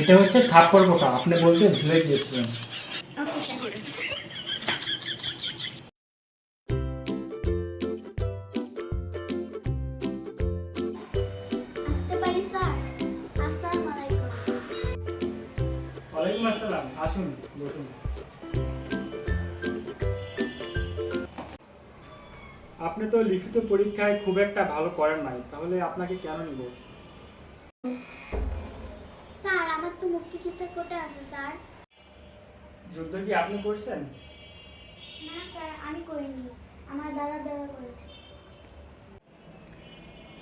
এটা হচ্ছে থাপ্পড় পোকা আপনি বলতে ভুলে গিয়েছিলেন। ওয়ালাইকুম আসসালাম আসুন বসুন। আপনি তো লিখিত পরীক্ষায় খুব একটা ভালো করেন নাই তাহলে আপনাকে কেন নিব? স্যার আমার তো মুক্তিযুদ্ধের কোটা আছে স্যার। যুদ্ধ কি আপনি করছেন? না স্যার আমি করিনি। আমার দাদা দাদা করেছে।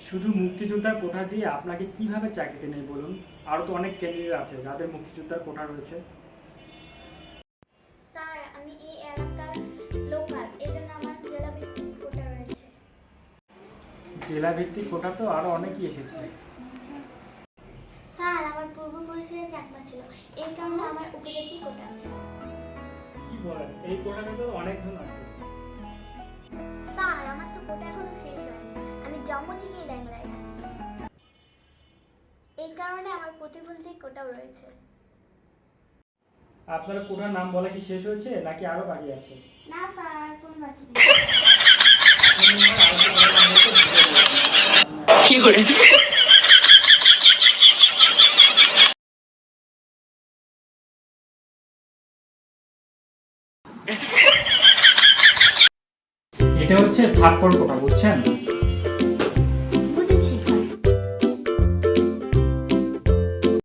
শুধু মুক্তিযোদ্ধার কোঠা দিয়ে আপনাকে কীভাবে চাকরিতে নেই বলুন? আরও তো অনেক ক্যান্ডিডেট আছে যাদের মুক্তিযোদ্ধার কোঠা রয়েছে। জেলা ভিত্তিক কোঠা তো আরও অনেকই এসেছে। স্যার আমার পূর্বপুরুষের চাকমা ছিল। এই কারণে আমার উপজাতি কোটা আছে। কি বলেন? এই তো অনেকজন আছে। স্যার আমার তো কোটা এখনও শেষ হয়নি। আমি জন্ম থেকেই এই কারণে আমার প্রতিবন্ধী কোটাও রয়েছে। আপনার কোঠার নাম বলা কি শেষ হয়েছে নাকি আরও বাকি আছে? না স্যার আর কোনো বাকি নেই আপনি মনে হয় আরেকটা কোঠার নাম বলতে ভুলে গিয়েছেন। এটা হচ্ছে থাপ্পড় কোটা বুঝছেন